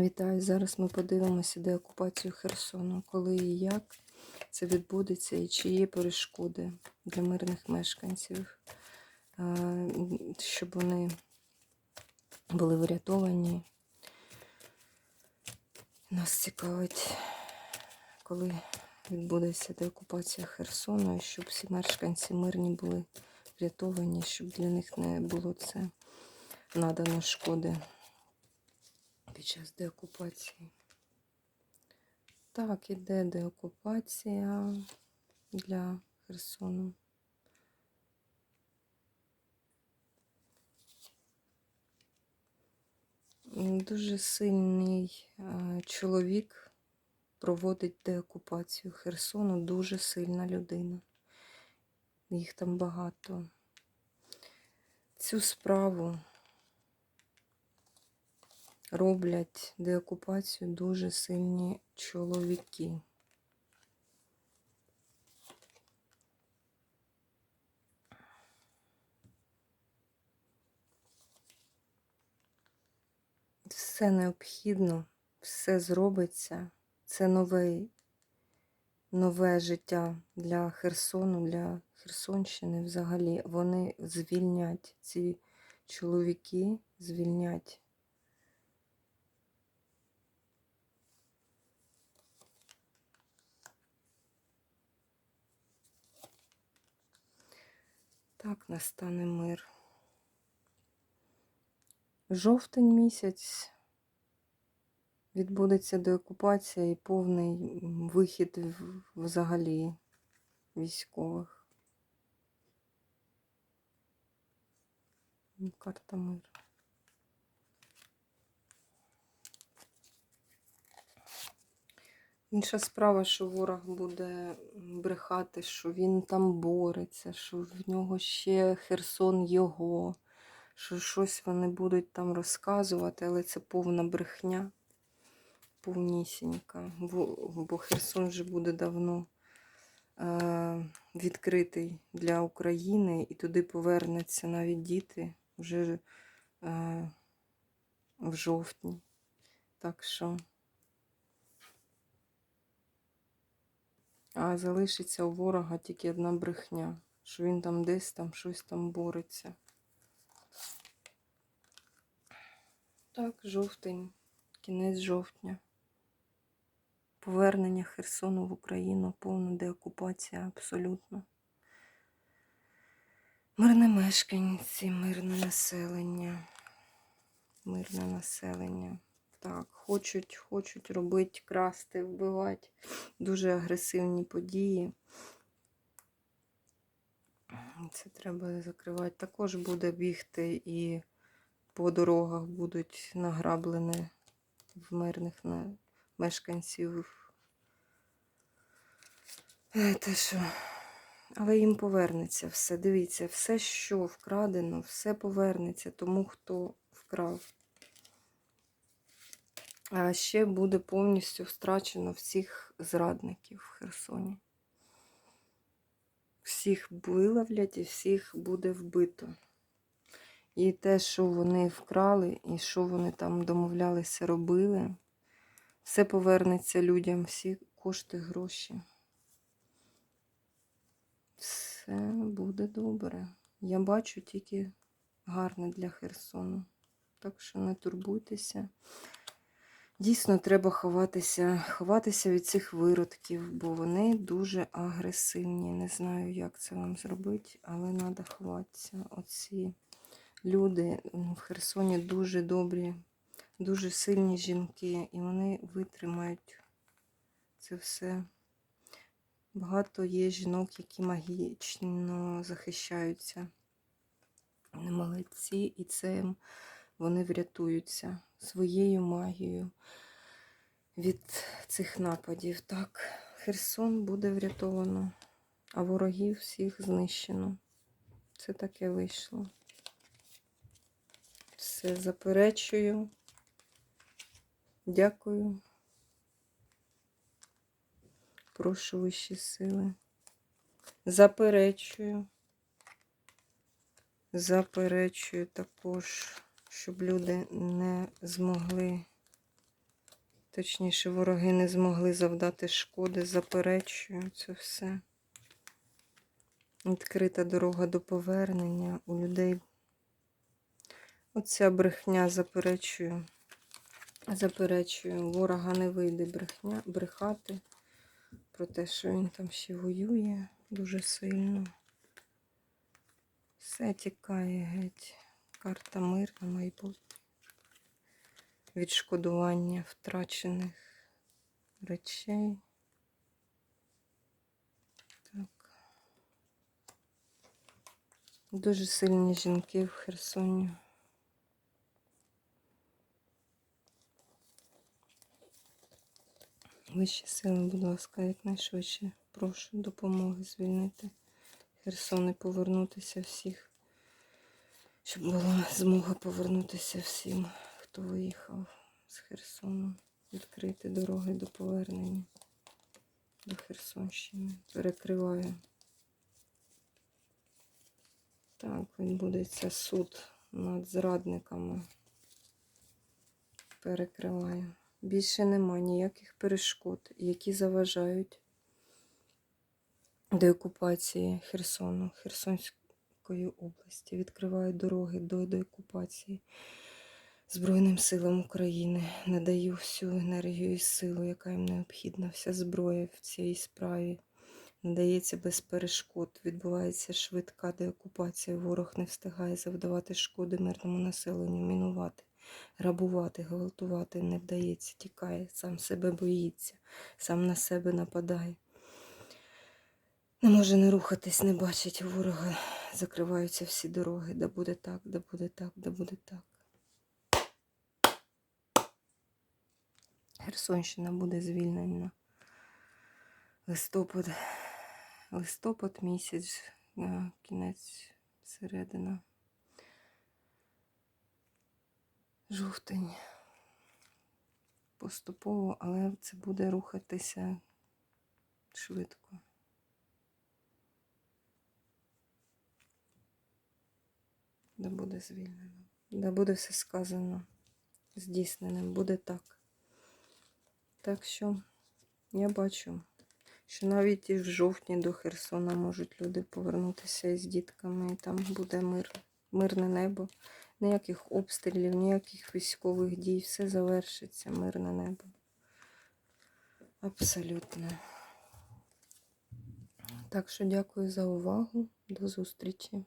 Вітаю! Зараз ми подивимося деокупацію Херсону, коли і як це відбудеться, і чи є перешкоди для мирних мешканців, щоб вони були врятовані. Нас цікавить, коли відбудеться деокупація Херсону, і щоб всі мешканці мирні були врятовані, щоб для них не було це надано шкоди під час деокупації. Так, іде деокупація для Херсону. Дуже сильний е, чоловік проводить деокупацію Херсону, дуже сильна людина. Їх там багато. Цю справу роблять деокупацію дуже сильні чоловіки. Все необхідно, все зробиться. Це нове, нове життя для Херсону, для Херсонщини взагалі. Вони звільнять ці чоловіки, звільнять Так, настане мир. Жовтень місяць відбудеться деокупація і повний вихід взагалі військових. Карта мир. Інша справа, що ворог буде брехати, що він там бореться, що в нього ще Херсон його, що щось вони будуть там розказувати, але це повна брехня, повнісінька. Бо Херсон вже буде давно е, відкритий для України, і туди повернуться навіть діти вже е, в жовтні. Так що. А залишиться у ворога тільки одна брехня, що він там десь там щось там бореться. Так, жовтень, кінець жовтня. Повернення Херсону в Україну, повна деокупація абсолютно. Мирне мешканці, мирне населення. Мирне населення. Так, хочуть, хочуть робити, красти, вбивати. Дуже агресивні події. Це треба закривати. Також буде бігти і по дорогах будуть награблені в мирних мешканців. Те, що... Але їм повернеться все. Дивіться, все, що вкрадено, все повернеться тому, хто вкрав. Ще буде повністю втрачено всіх зрадників в Херсоні. Всіх виловлять і всіх буде вбито. І те, що вони вкрали, і що вони там домовлялися, робили, все повернеться людям, всі кошти, гроші. Все буде добре. Я бачу тільки гарне для Херсону. Так що не турбуйтеся. Дійсно, треба ховатися, ховатися від цих виродків, бо вони дуже агресивні. Не знаю, як це вам зробити, але треба ховатися. Оці люди в Херсоні дуже добрі, дуже сильні жінки, і вони витримають це все. Багато є жінок, які магічно захищаються. Молодці, і це вони врятуються своєю магією від цих нападів. Так, Херсон буде врятовано, а ворогів всіх знищено. Це таке вийшло. Все, заперечую. Дякую. Прошу вищі сили. Заперечую. Заперечую також щоб люди не змогли Точніше, вороги не змогли завдати шкоди, заперечую це все. Відкрита дорога до повернення у людей. Оця брехня заперечую. Заперечую, ворога не вийде брехня, брехати про те, що він там ще воює дуже сильно. Все тікає геть. Карта мир на майбутнє. Відшкодування втрачених речей. Так. Дуже сильні жінки в Херсоні. Вищі сили, будь ласка, якнайшвидше прошу допомоги звільнити Херсон і повернутися всіх, щоб була змога повернутися всім, хто виїхав з Херсону, відкрити дороги до повернення до Херсонщини. Перекриваю. Так, відбудеться суд над зрадниками. Перекриваю. Більше нема ніяких перешкод, які заважають деокупації Херсону, Херсонської області. Відкриваю дороги до деокупації Збройним силам України. Надаю всю енергію і силу, яка їм необхідна. Вся зброя в цій справі надається без перешкод. Відбувається швидка деокупація. Ворог не встигає завдавати шкоди мирному населенню, мінувати грабувати, гвалтувати не вдається, тікає, сам себе боїться, сам на себе нападає. Не може не рухатись, не бачить ворога, закриваються всі дороги, да буде так, да буде так, да буде так. Херсонщина буде звільнена. Листопад, листопад місяць, кінець середина. жовтень. Поступово, але це буде рухатися швидко. Да буде звільнено. Да буде все сказано, здійсненим, буде так. Так що я бачу, що навіть і в жовтні до Херсона можуть люди повернутися із дітками, і там буде мир, мирне небо. Ніяких обстрілів, ніяких військових дій, все завершиться, мирне небо. Абсолютно. Так що дякую за увагу. До зустрічі.